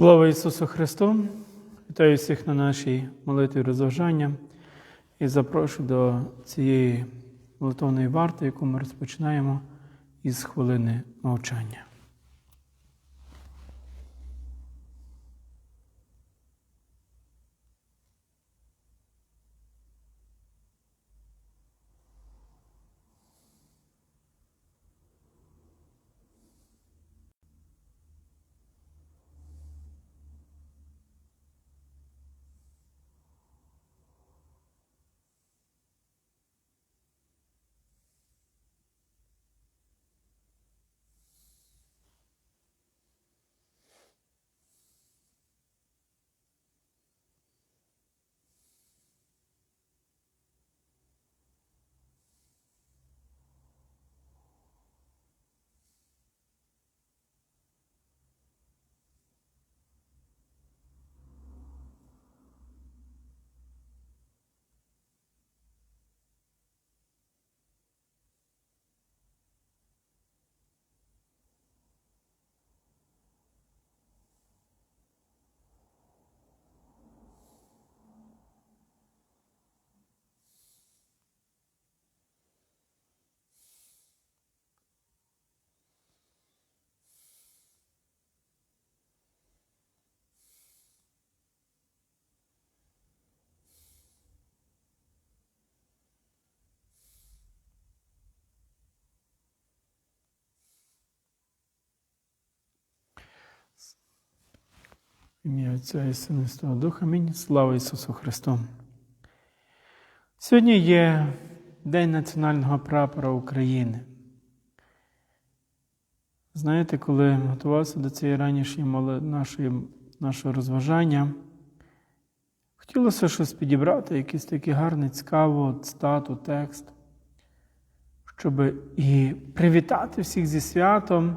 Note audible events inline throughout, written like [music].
Слава Ісусу Христу! Вітаю всіх на нашій молитві розважання і запрошую до цієї молитовної варти, яку ми розпочинаємо із хвилини мовчання. Ім'я Отця і Сина Святого Духа. Амінь. Слава Ісусу Христу! Сьогодні є День національного прапора України. Знаєте, коли готувався до цієї ранішньої нашої, нашого розважання, хотілося щось підібрати, якийсь такий гарний, цікавий цитату, текст, щоб і привітати всіх зі святом,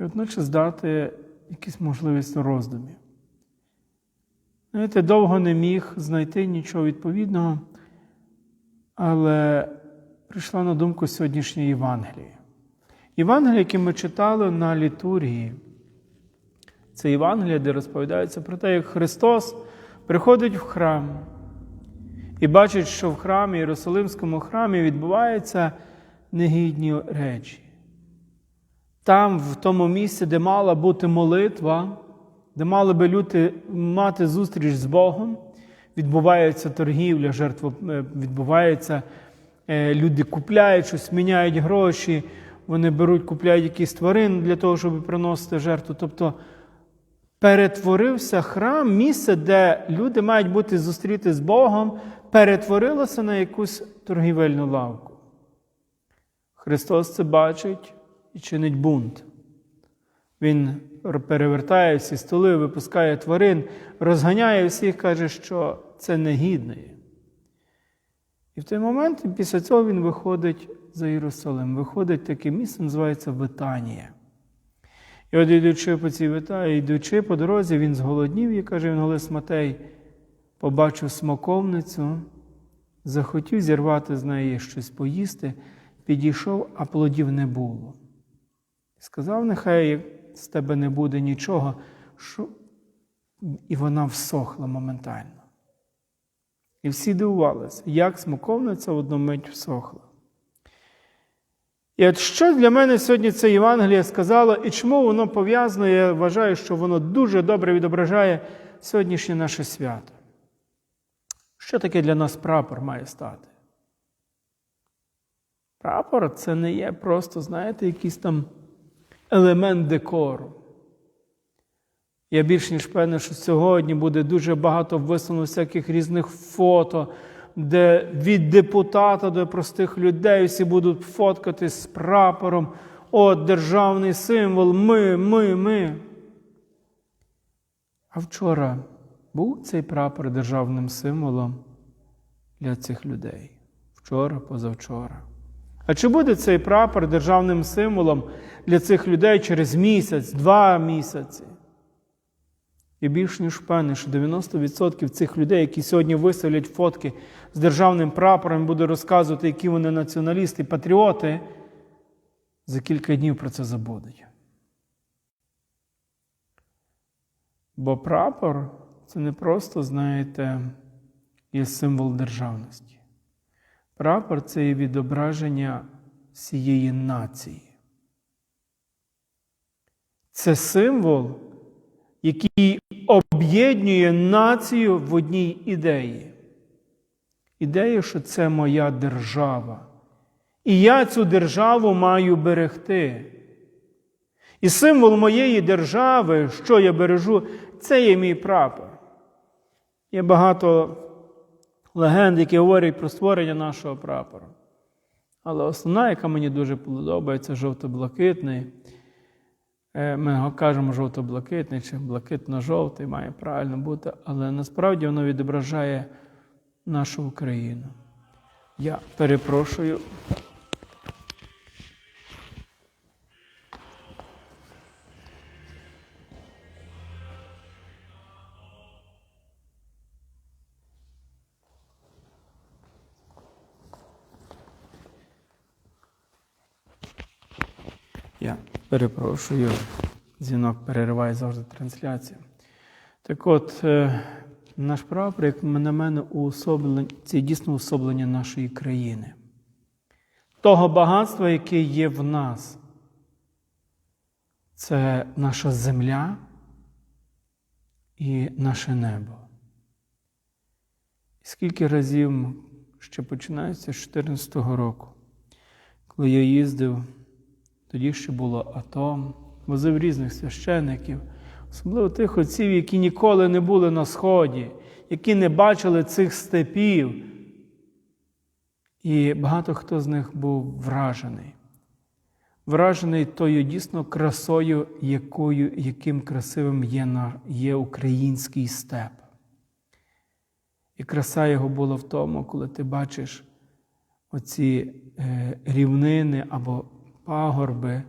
і водночас дати якісь можливість роздумів. Знаєте, довго не міг знайти нічого відповідного, але прийшла на думку сьогоднішнє Євангеліє. Євангеліє, яке ми читали на літургії, це Євангеліє, де розповідається про те, як Христос приходить в храм і бачить, що в храмі, Єрусалимському храмі відбуваються негідні речі. Там, в тому місці, де мала бути молитва, де мали би люди мати зустріч з Богом, відбувається торгівля, жертва е, відбувається, е, люди купляють щось, міняють гроші, вони беруть, купляють якісь тварин для того, щоб приносити жертву. Тобто перетворився храм, місце, де люди мають бути зустріти з Богом, перетворилося на якусь торгівельну лавку. Христос це бачить і чинить бунт. Він перевертає всі столи, випускає тварин, розганяє всіх, каже, що це негідне. І в той момент, після цього він виходить за Єрусалим. Виходить таке місце, називається Витанія. І от йдучи по цій Витанії, йдучи по дорозі, він зголоднів і каже Євангелист Матей, побачив смоковницю, захотів зірвати з неї щось поїсти, підійшов, а плодів не було. Сказав, нехай з тебе не буде нічого, що... і вона всохла моментально. І всі дивувалися, як смоковниця в одну мить всохла. І от що для мене сьогодні це Євангеліє сказало, і чому воно пов'язано, я вважаю, що воно дуже добре відображає сьогоднішнє наше свято. Що таке для нас прапор має стати? Прапор це не є просто, знаєте, якийсь там елемент декору. Я більш ніж певний, що сьогодні буде дуже багато висунуто всяких різних фото, де від депутата до простих людей всі будуть фоткатись з прапором. От державний символ, ми, ми, ми. А вчора був цей прапор державним символом для цих людей. Вчора, позавчора. А чи буде цей прапор державним символом для цих людей через місяць, два місяці? І більш ніж впевнений, що 90% цих людей, які сьогодні виставлять фотки з державним прапором, будуть розказувати, які вони націоналісти, патріоти, за кілька днів про це забудуть. Бо прапор це не просто, знаєте, є символ державності. Прапор це є відображення всієї нації. Це символ, який об'єднує націю в одній ідеї. Ідея, що це моя держава. І я цю державу маю берегти. І символ моєї держави, що я бережу, це є мій прапор. Є багато легенд, які говорять про створення нашого прапора. Але основна, яка мені дуже подобається, жовто-блакитний. Е, Ми кажемо жовто-блакитний чи блакитно-жовтий, має правильно бути, але насправді воно відображає нашу Україну. Я перепрошую. Перепрошую, дзвінок перериває завжди трансляцію. Так от, е, наш прапор, як на мене, уособлення, це дійсно уособлення нашої країни, того багатства, яке є в нас. Це наша земля і наше небо. Скільки разів ще починається з 2014 року, коли я їздив, тоді ще було АТО, возив різних священиків, особливо тих отців, які ніколи не були на Сході, які не бачили цих степів. І багато хто з них був вражений. Вражений тою дійсно красою, якою, яким красивим є, на, є український степ. І краса його була в тому, коли ти бачиш оці е, рівнини або пагорби,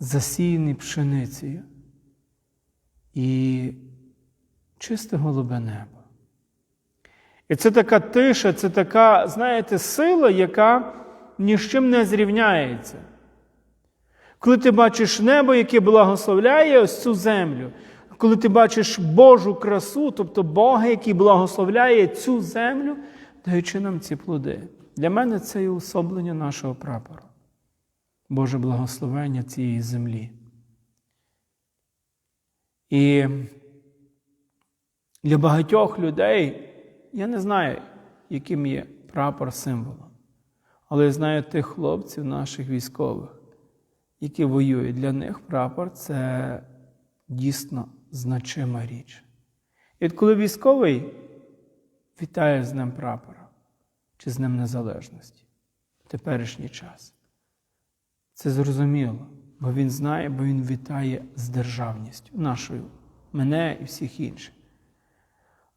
засіяні пшеницею і чисте голубе небо. І це така тиша, це така, знаєте, сила, яка ні з чим не зрівняється. Коли ти бачиш небо, яке благословляє ось цю землю, коли ти бачиш Божу красу, тобто Бога, який благословляє цю землю, даючи нам ці плоди. Для мене це і особлення нашого прапору. Боже благословення цієї землі. І для багатьох людей я не знаю, яким є прапор символом, але я знаю тих хлопців, наших військових, які воюють. Для них прапор це дійсно значима річ. І от коли військовий вітає з Днем прапора чи з Днем Незалежності в теперішній час, це зрозуміло, бо він знає, бо він вітає з державністю нашою, мене і всіх інших.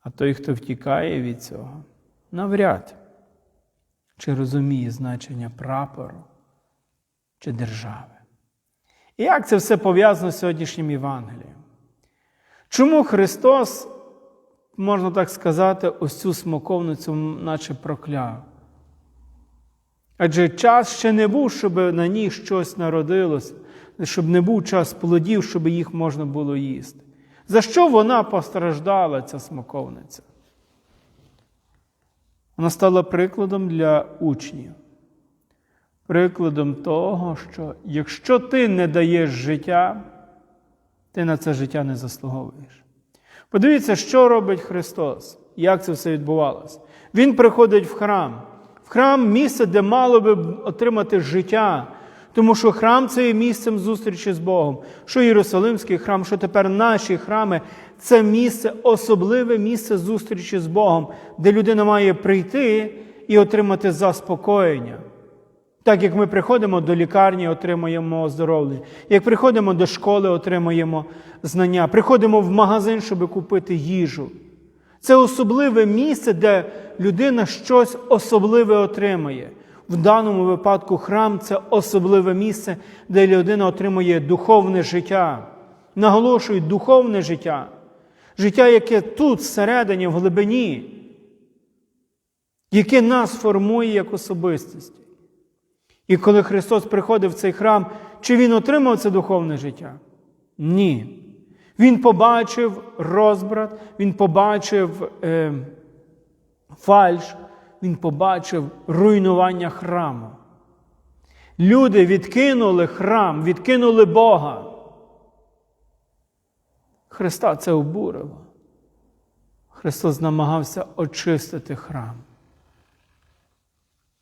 А той, хто втікає від цього, навряд чи розуміє значення прапору чи держави. І як це все пов'язано з сьогоднішнім Євангелієм? Чому Христос, можна так сказати, ось цю смоковницю наче прокляв? Адже час ще не був, щоб на ній щось народилось, щоб не був час плодів, щоб їх можна було їсти. За що вона постраждала, ця смоковниця? Вона стала прикладом для учнів. Прикладом того, що якщо ти не даєш життя, ти на це життя не заслуговуєш. Подивіться, що робить Христос, як це все відбувалося. Він приходить в храм. Храм місце, де мало би отримати життя. Тому що храм це є місцем зустрічі з Богом. Що Єрусалимський храм, що тепер наші храми це місце, особливе місце зустрічі з Богом, де людина має прийти і отримати заспокоєння. Так як ми приходимо до лікарні, отримуємо оздоровлення. Як приходимо до школи, отримуємо знання. Приходимо в магазин, щоб купити їжу. Це особливе місце, де людина щось особливе отримає. В даному випадку храм це особливе місце, де людина отримує духовне життя. Наголошую, духовне життя. Життя, яке тут, всередині, в глибині, яке нас формує як особистість. І коли Христос приходив в цей храм, чи Він отримав це духовне життя? Ні. Він побачив розбрат, він побачив е, фальш, він побачив руйнування храму. Люди відкинули храм, відкинули Бога. Христа це обурило. Христос намагався очистити храм.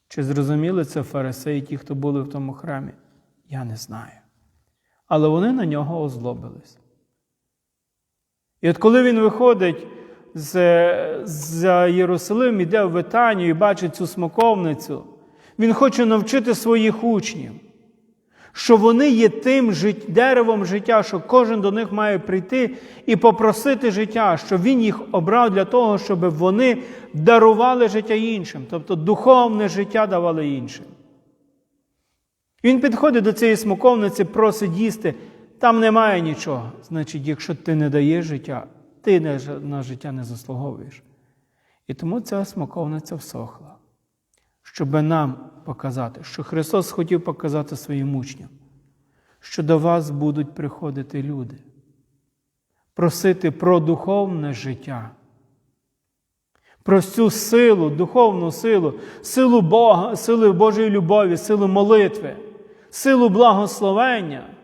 Чи зрозуміли це фарисеї, ті, хто були в тому храмі? Я не знаю. Але вони на нього озлобились. І от коли він виходить з, з Єрусалим, іде в Витанію і бачить цю смоковницю, він хоче навчити своїх учнів, що вони є тим жит... деревом життя, що кожен до них має прийти і попросити життя, що він їх обрав для того, щоб вони дарували життя іншим, тобто духовне життя давали іншим. Він підходить до цієї смоковниці, просить їсти. Там немає нічого. Значить, якщо ти не даєш життя, ти на життя не заслуговуєш. І тому ця смоковниця всохла, щоб нам показати, що Христос хотів показати своїм учням, що до вас будуть приходити люди, просити про духовне життя, про цю силу, духовну силу, силу Бога, силу Божої любові, силу молитви, силу благословення.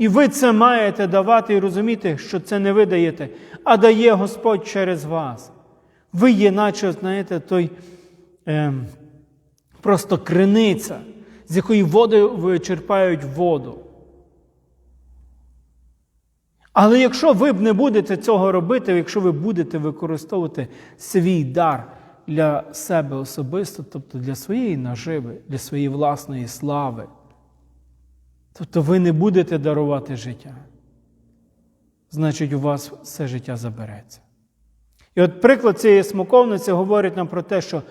І ви це маєте давати і розуміти, що це не ви даєте, а дає Господь через вас. Ви є, наче, знаєте, той е, просто криниця, з якої води вичерпають воду. Але якщо ви б не будете цього робити, якщо ви будете використовувати свій дар для себе особисто, тобто для своєї наживи, для своєї власної слави, Тобто ви не будете дарувати життя. Значить, у вас все життя забереться. І от приклад цієї смоковниці говорить нам про те, що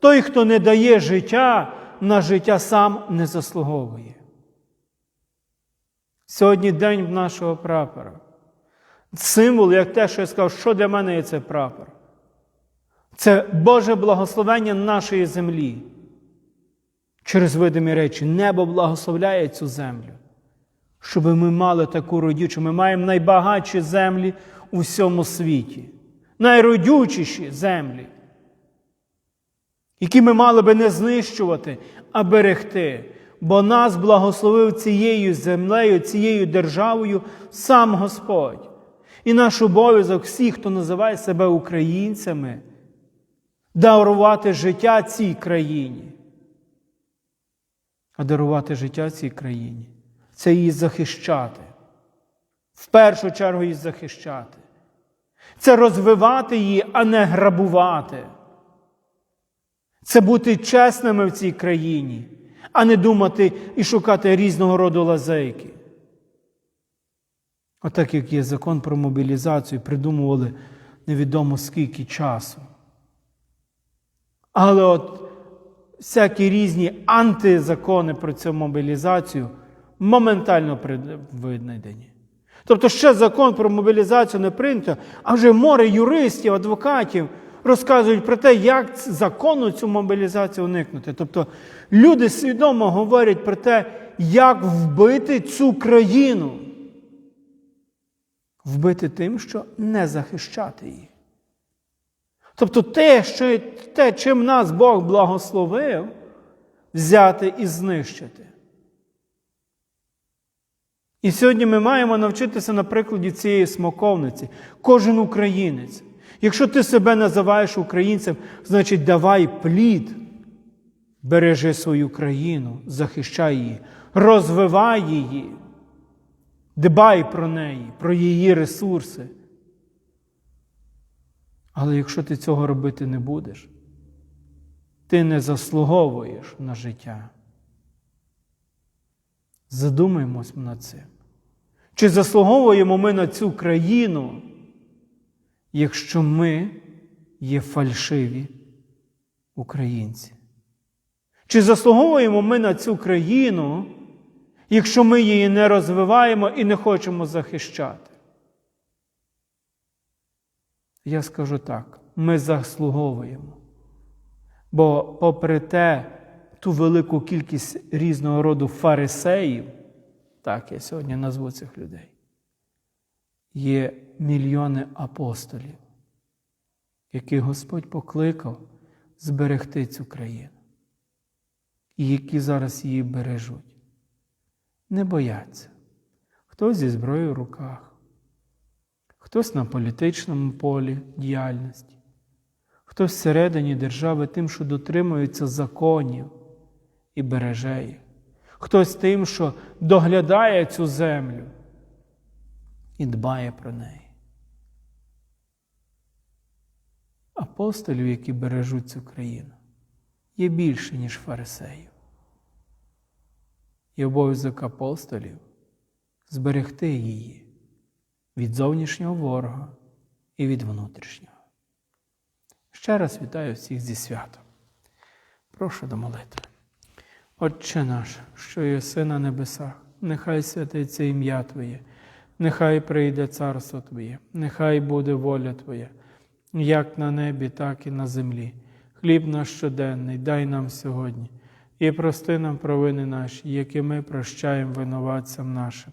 той, хто не дає життя, на життя сам не заслуговує. Сьогодні день нашого прапора. Символ, як те, що я сказав, що для мене є цей прапор. Це Боже благословення нашої землі через видимі речі. Небо благословляє цю землю, щоб ми мали таку родючу. Ми маємо найбагатші землі у всьому світі, найродючіші землі, які ми мали би не знищувати, а берегти. Бо нас благословив цією землею, цією державою сам Господь. І наш обов'язок всіх, хто називає себе українцями, дарувати життя цій країні а дарувати життя цій країні. Це її захищати. В першу чергу її захищати. Це розвивати її, а не грабувати. Це бути чесними в цій країні, а не думати і шукати різного роду лазейки. Отак, як є закон про мобілізацію, придумували невідомо скільки часу. Але от всякі різні антизакони про цю мобілізацію моментально винайдені. Тобто ще закон про мобілізацію не прийнято, а вже море юристів, адвокатів розказують про те, як закону цю мобілізацію уникнути. Тобто люди свідомо говорять про те, як вбити цю країну. Вбити тим, що не захищати її. Тобто те, що, те, чим нас Бог благословив, взяти і знищити. І сьогодні ми маємо навчитися на прикладі цієї смоковниці. Кожен українець. Якщо ти себе називаєш українцем, значить давай плід, бережи свою країну, захищай її, розвивай її, дбай про неї, про її ресурси. Але якщо ти цього робити не будеш, ти не заслуговуєш на життя. Задумаємось над цим. Чи заслуговуємо ми на цю країну, якщо ми є фальшиві українці? Чи заслуговуємо ми на цю країну, якщо ми її не розвиваємо і не хочемо захищати? Я скажу так, ми заслуговуємо. Бо, попри те, ту велику кількість різного роду фарисеїв, так я сьогодні назву цих людей, є мільйони апостолів, яких Господь покликав зберегти цю країну, і які зараз її бережуть. Не бояться. Хтось зі зброєю в руках, хтось на політичному полі діяльності, хтось всередині держави тим, що дотримується законів і береже їх, хтось тим, що доглядає цю землю і дбає про неї. Апостолів, які бережуть цю країну, є більше, ніж фарисеїв. І обов'язок апостолів зберегти її від зовнішнього ворога і від внутрішнього. Ще раз вітаю всіх зі святом. Прошу до молитви. Отче наш, що єси на небесах, нехай святиться ім'я Твоє, нехай прийде царство Твоє, нехай буде воля Твоя, як на небі, так і на землі. Хліб наш щоденний, дай нам сьогодні, і прости нам провини наші, які ми прощаємо винуватцям нашим.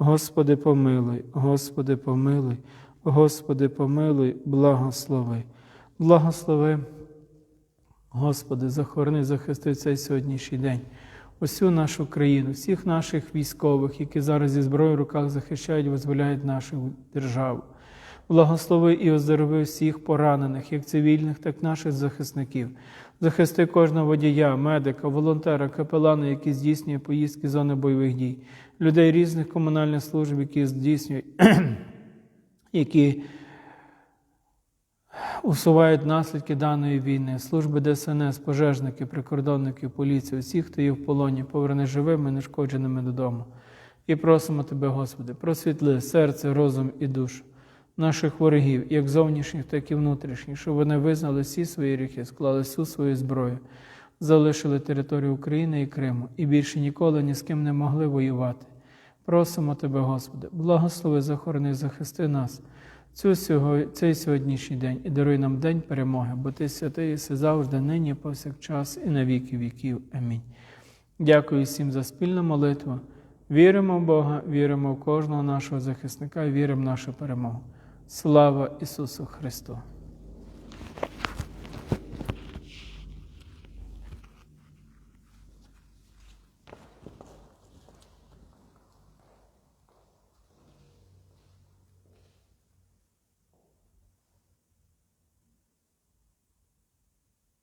Господи, помилуй, Господи, помилуй, Господи, помилуй, благослови. Благослови, Господи, захорони, захисти цей сьогоднішній день. Усю нашу країну, всіх наших військових, які зараз зі зброєю в руках захищають, визволяють нашу державу. Благослови і оздорови всіх поранених, як цивільних, так і наших захисників. Захисти кожного водія, медика, волонтера, капелана, які здійснює поїздки зони бойових дій, людей різних комунальних служб, які здійснюють, [clears throat] які усувають наслідки даної війни, служби ДСНС, пожежники, прикордонники, поліції, усіх, хто є в полоні, поверни живими, нешкодженими додому. І просимо Тебе, Господи, просвітли серце, розум і душу наших ворогів, як зовнішніх, так і внутрішніх, щоб вони визнали всі свої гріхи, склали всю свою зброю, залишили територію України і Криму і більше ніколи ні з ким не могли воювати. Просимо Тебе, Господи, благослови, захорони, захисти нас цю, цей сьогоднішній день і даруй нам день перемоги, бо Ти святий єси завжди, нині, повсякчас і на віки віків. Амінь. Дякую всім за спільну молитву. Віримо в Бога, віримо в кожного нашого захисника віримо в нашу перемогу. Слава Ісусу Христу!